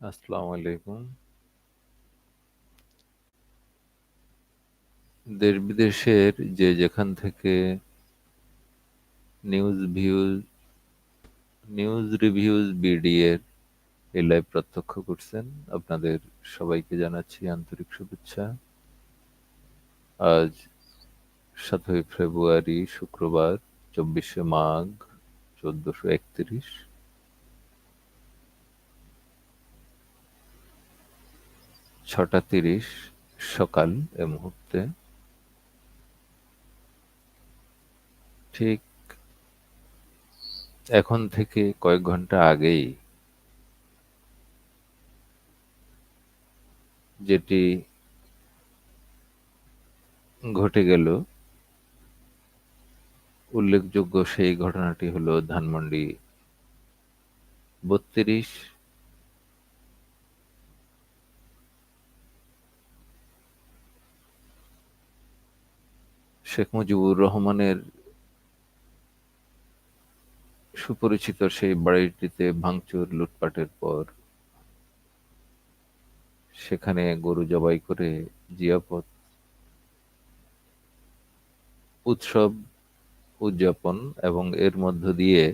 আসসালামু আলাইকুম। দেশ-বিদেশের যে যেখান থেকে news views news reviews BD এর এই লাইভ প্রত্যক্ষ করছেন, আপনাদের সবাইকে জানাচ্ছি আন্তরিক শুভেচ্ছা। আজ সাতই ফেব্রুয়ারি শুক্রবার ২৪শে মাঘ ১৪৩১ ছটা তিরিশ সকাল এ মুহূর্তে। ঠিক এখন থেকে কয়েক ঘণ্টা আগেই যেটি ঘটে গেল, উল্লেখযোগ্য সেই ঘটনাটি হলো ধানমন্ডি বত্রিশ শেখ মুজিবুর রহমানের সুপরিচিত সেই বাড়িটিতে ভাঙচুর লুটপাটের পর সেখানে গরু জবাই করে জিয়াপত উৎসব উদযাপন এবং এর মধ্য দিয়ে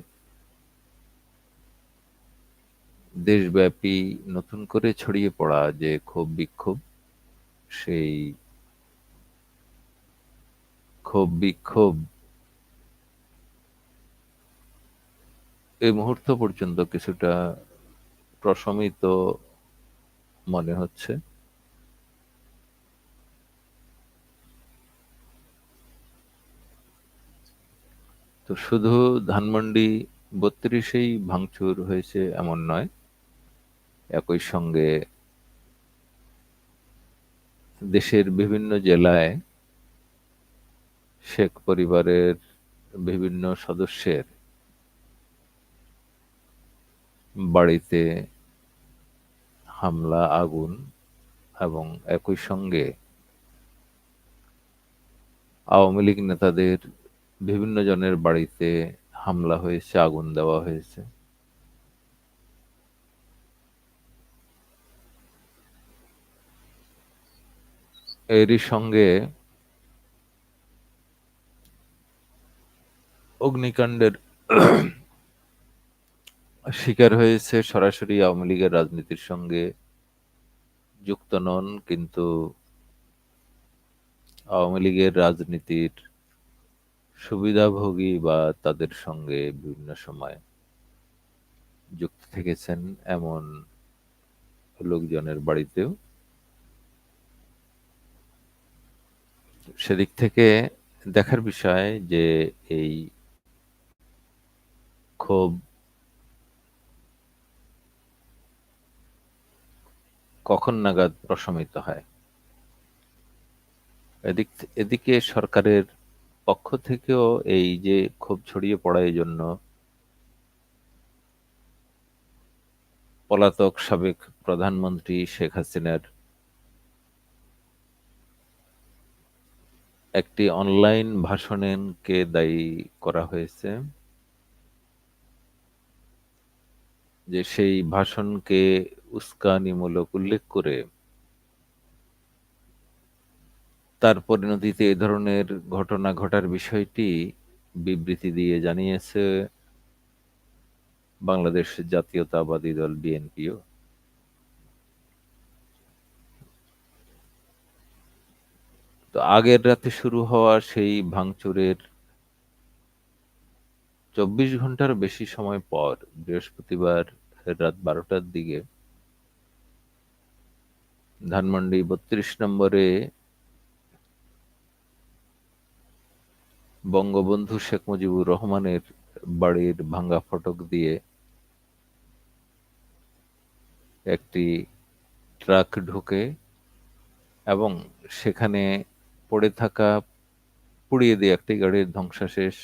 দেশব্যাপী নতুন করে ছড়িয়ে পড়া যে ক্ষোভ বিক্ষোভ সেই ক্ষোভ বিক্ষোভ। এই মুহূর্ত পর্যন্ত কিছুটা প্রশমিত মনে হচ্ছে। তো শুধু ধানমন্ডি বত্রিশেই ভাঙচুর হয়েছে এমন নয়, একই সঙ্গে দেশের বিভিন্ন জেলায় শেখ পরিবারের বিভিন্ন সদস্যের বাড়িতে হামলা, আগুন এবং একই সঙ্গে আওয়ামী লীগ নেতাদের বিভিন্ন জনের বাড়িতে হামলা হয়েছে, আগুন দেওয়া হয়েছে। এরই সঙ্গে অগ্নিকাণ্ডের শিকার হয়েছে সরাসরি আওয়ামী লীগের রাজনীতির সঙ্গে যুক্ত নন, কিন্তু আওয়ামী লীগের রাজনীতির সুবিধাভোগী বা তাদের সঙ্গে বিভিন্ন সময় যুক্ত থেকেছেন এমন লোকজনের বাড়িতেও। সেদিক থেকে দেখার বিষয় যে এই ক্ষোভ কখন নাগাদ প্রশমিত হয়। এদিক, এদিকে সরকারের পক্ষ থেকেও এই যে ক্ষোভ ছড়িয়ে পড়া এই জন্য পলাতক সাবেক প্রধানমন্ত্রী শেখ হাসিনার একটি অনলাইন ভাষণকে দায়ী করা হয়েছে। যে সেই ভাষণকে উস্কানিমূলক উল্লেখ করে তার পরিণতিতে এ ধরনের ঘটনা ঘটার বিষয়টি বিবৃতি দিয়ে জানিয়েছে বাংলাদেশ জাতীয়তাবাদী দল বিএনপিও। তো আগের রাতে শুরু হওয়া সেই ভাঙচুরের চব্বিশ ঘণ্টার বেশি সময় পর বৃহস্পতিবার রাত বারোটার দিকে ধানমন্ডি বত্রিশ নম্বরে বঙ্গবন্ধু শেখ মুজিবুর রহমানের বাড়ির ভাঙ্গা ফটক দিয়ে একটি ট্রাক ঢুকে এবং সেখানে পড়ে থাকা পুড়িয়ে দিয়ে একটি গাড়ির ধ্বংসাশেষ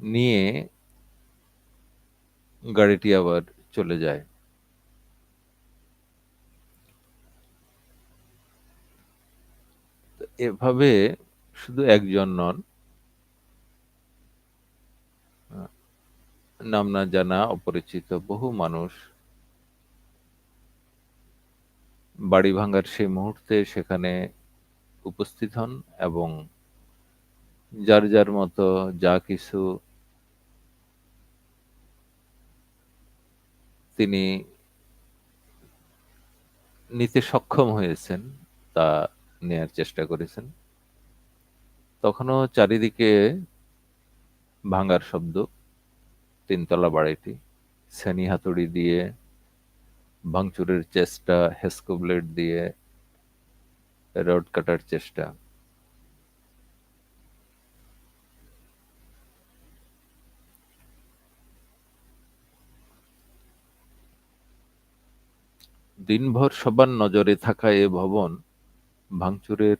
নিয়ে গাড়িটি আবার চলে যায়। এভাবে শুধু একজন নন নাম না জানা অপরিচিত বহু মানুষ বাড়ি ভাঙার সেই মুহূর্তে সেখানে উপস্থিত হন এবং যার যার মতো যা কিছু তিনি নিতে সক্ষম হয়েছেন তা নেয়ার চেষ্টা করেছেন। তখনও চারিদিকে ভাঙার শব্দ, তিনতলা বাড়িটি শ্রেণি হাতুড়ি দিয়ে, ভাঙচুরের চেষ্টা, হেস্কো ব্লেড দিয়ে, রড কাটার চেষ্টা। দিনভর সবার নজরে থাকা এ ভবন ভাঙচুরের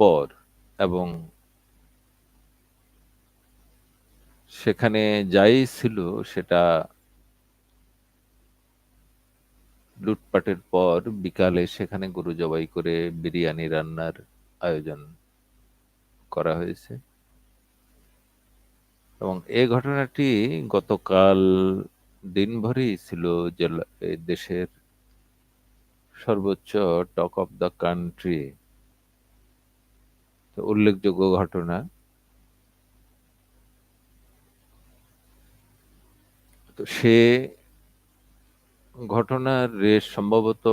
পর এবং সেখানে যাই ছিল সেটা লুটপাটের পর বিকালে সেখানে গরু জবাই করে বিরিয়ানি রান্নার আয়োজন করা হয়েছে। এবং এই ঘটনাটি গতকাল দিনভরই ছিল জেলা দেশের সর্বোচ্চ টক অফ দ্য কান্ট্রি উল্লেখযোগ্য ঘটনা। তো সে ঘটনার রেশ সম্ভবত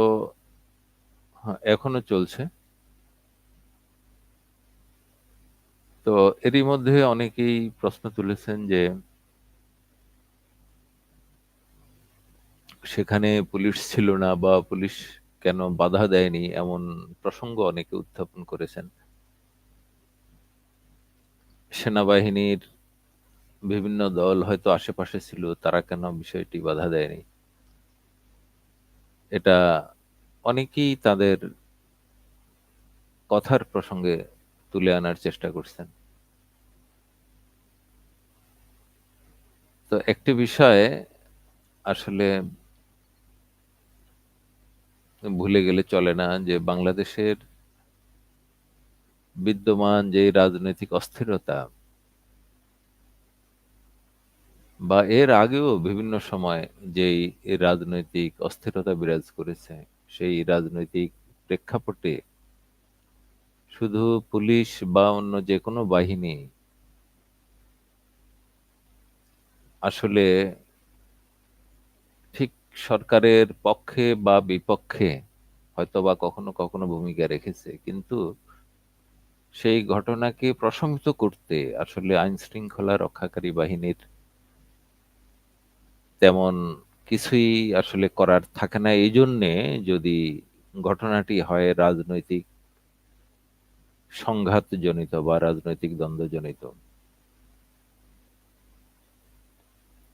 হ্যাঁ, এখনও চলছে। তো এরই মধ্যে অনেকেই প্রশ্ন তুলেছেন যে সেখানে পুলিশ ছিল না বা পুলিশ কেন বাধা দেয়নি এমন প্রসঙ্গ অনেকে উত্থাপন করেছেন। সেনাবাহিনীর বিভিন্ন দল হয়তো আশেপাশে ছিল, তারা কেন বিষয়টি বাধা দেয়নি? এটা অনেকেই তাদের কথার প্রসঙ্গে তুলে আনার চেষ্টা করছেন। তো একটি বিষয়ে আসলে ভুলে গেলে চলে না যে বাংলাদেশের বিদ্যমান যে রাজনৈতিক অস্থিরতা বা এর আগেও বিভিন্ন সময় যেই রাজনৈতিক অস্থিরতা বিরাজ করেছে, সেই রাজনৈতিক প্রেক্ষাপটে শুধু পুলিশ বা অন্য যে কোনো বাহিনী আসলে সরকারের পক্ষে বা বিপক্ষে হয়তো বা কখনো কখনো ভূমিকা রেখেছে, কিন্তু সেই ঘটনাকে প্রশমিত করতে আসলে আইন শৃঙ্খলা রক্ষাকারী বাহিনীর তেমন কিছুই আসলে করার থাকে না। এই জন্যে যদি ঘটনাটি হয় রাজনৈতিক সংঘাতজনিত বা রাজনৈতিক দ্বন্দ্বজনিত।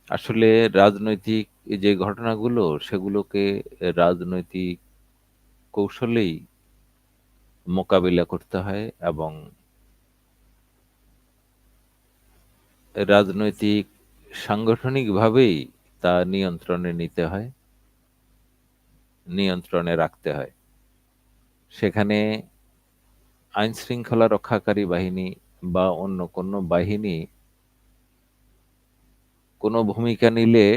আসলে রাজনৈতিক যে ঘটনাগুলো, সেগুলোকে রাজনৈতিক কৌশলেই মোকাবিলা করতে হয় এবং রাজনৈতিক, সাংগঠনিকভাবেই তা নিয়ন্ত্রণে নিতে হয়, নিয়ন্ত্রণে রাখতে হয়। সেখানে আইন শৃঙ্খলা রক্ষাকারী বাহিনী বা অন্য কোনো বাহিনী কোনো ভূমিকা নিলে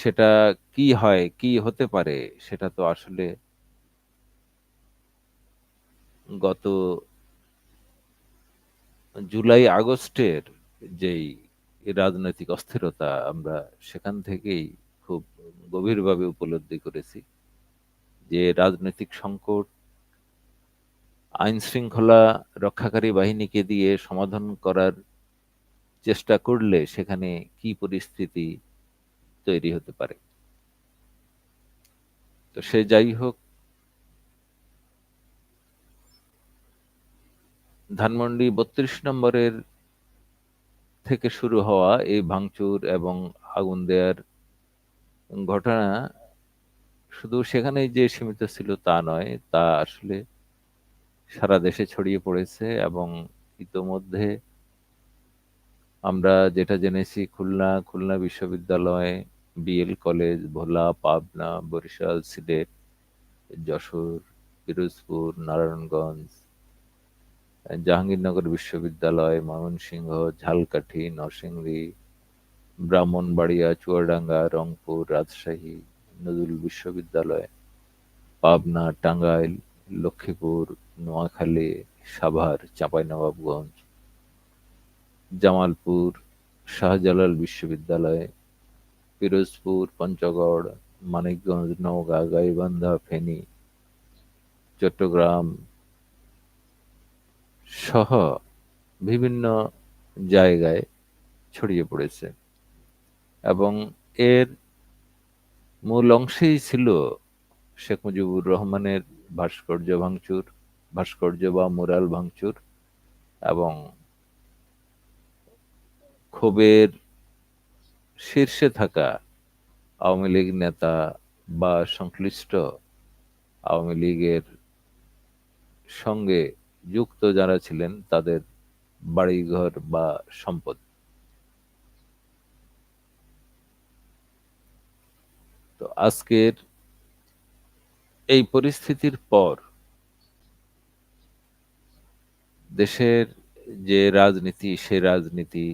সেটা কি হয়, কি হতে পারে, সেটা তো আসলে গত জুলাই আগস্টের যেই রাজনৈতিক অস্থিরতা আমরা সেখান থেকেই খুব গভীরভাবে উপলব্ধি করেছি, যে রাজনৈতিক সংকট আইন শৃঙ্খলা রক্ষাকারী বাহিনীকে দিয়ে সমাধান করার চেষ্টা করলে সেখানে কি পরিস্থিতি তৈরি হতে পারে। তো সে যাই হোক, ধানমন্ডি বত্রিশ নম্বরের থেকে শুরু হওয়া এই ভাঙচুর এবং আগুন দেওয়ার ঘটনা শুধু সেখানে যে সীমিত ছিল তা নয়, তা আসলে সারা দেশে ছড়িয়ে পড়েছে এবং ইতোমধ্যে আমরা যেটা জেনেছি খুলনা খুলনা বিশ্ববিদ্যালয় বিএল কলেজ ভোলা পাবনা বরিশাল সিলেট যশোর পিরোজপুর নারায়ণগঞ্জ জাহাঙ্গীরনগর বিশ্ববিদ্যালয় ময়মনসিংহ ঝালকাঠি নরসিংদী ব্রাহ্মণবাড়িয়া চুয়াডাঙ্গা রংপুর রাজশাহী নজরুল বিশ্ববিদ্যালয় পাবনা, টাঙ্গাইল, লক্ষ্মীপুর, নোয়াখালী, সাভার, চাঁপাইনবাবগঞ্জ, জামালপুর, শাহজালাল বিশ্ববিদ্যালয়, পিরোজপুর, পঞ্চগড়, মানিকগঞ্জ, নওগাঁ, গাইবান্ধা, ফেনী, চট্টগ্রাম সহ বিভিন্ন জায়গায় ছড়িয়ে পড়েছে। এবং এর মূল অংশেই ছিল শেখ মুজিবুর রহমানের ভাস্কর্য ভাঙচুর ভাস্কর্য বা মোরাল ভাঙচুর এবং ক্ষোভের শীর্ষে থাকা আওয়ামী লীগ নেতা বা সংশ্লিষ্ট আওয়ামী লীগের সঙ্গে যুক্ত যারা ছিলেন, তাদের বাড়িঘর বা সম্পদ। তো আজকের এই পরিস্থিতির পর দেশের যে রাজনীতি, সে রাজনীতি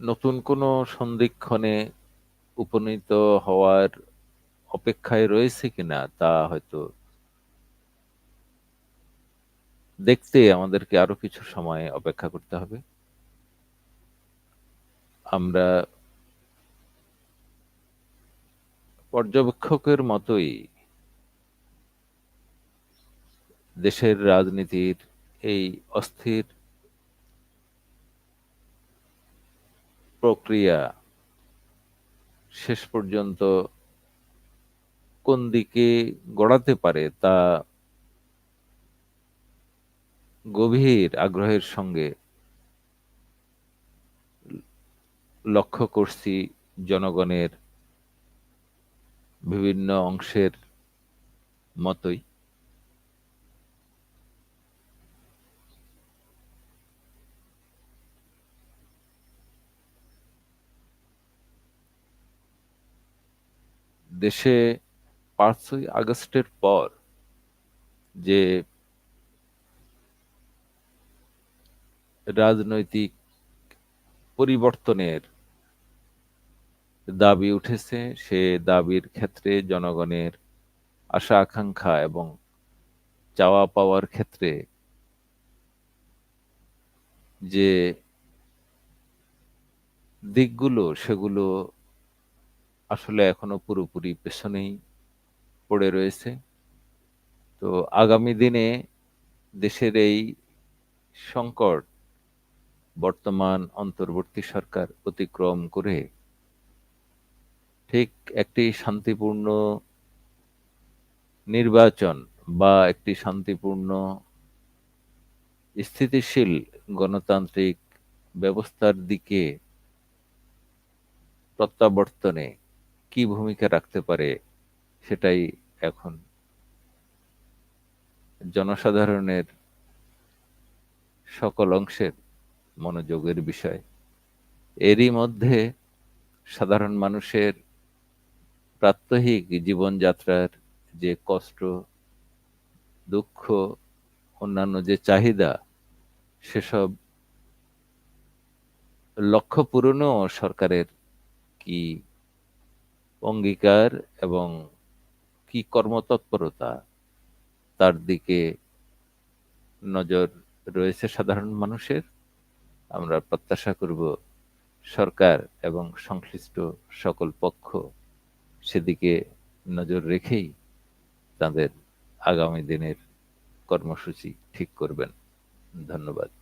নতুন কোনো সন্ধিক্ষণে উপনীত হওয়ার অপেক্ষায় রয়েছে কিনা তা হয়তো দেখতে আমাদেরকে আরও কিছু সময় অপেক্ষা করতে হবে। আমরা পর্যবেক্ষকের মতোই দেশের রাজনীতির এই অস্থির প্রক্রিয়া শেষ পর্যন্ত কোন দিকে গড়াতে পারে তা গভীর আগ্রহের সঙ্গে লক্ষ্য করছি জনগণের বিভিন্ন অংশের মতোই। দেশে পাঁচই আগস্টের পর যে রাজনৈতিক পরিবর্তনের দাবি উঠেছে, সে দাবির ক্ষেত্রে জনগণের আশা, আকাঙ্ক্ষা এবং চাওয়া পাওয়ার ক্ষেত্রে যে দিকগুলো, সেগুলো আসলে এখনও পুরোপুরি পেছনেই পড়ে রয়েছে। তো আগামী দিনে দেশের এই সংকট বর্তমান অন্তর্বর্তী সরকার অতিক্রম করে ঠিক একটি শান্তিপূর্ণ নির্বাচন বা একটি শান্তিপূর্ণ স্থিতিশীল গণতান্ত্রিক ব্যবস্থার দিকে প্রত্যাবর্তনে কি ভূমিকা রাখতে পারে সেটাই এখন জনসাধারণের সকল অংশের মনোযোগের বিষয়। এরই মধ্যে সাধারণ মানুষের প্রাত্যহিক জীবনযাত্রার যে কষ্ট, দুঃখ, অন্যান্য যে চাহিদা, সেসব লক্ষ্য পূরণও সরকারের কি অঙ্গীকার এবং কি কর্মতৎপরতা তার দিকে নজর রয়েছে সাধারণ মানুষের। আমরা প্রত্যাশা করব সরকার এবং সংশ্লিষ্ট সকল পক্ষ সেদিকে নজর রেখেই তাদের আগামী দিনের কর্মসূচি ঠিক করবেন। ধন্যবাদ।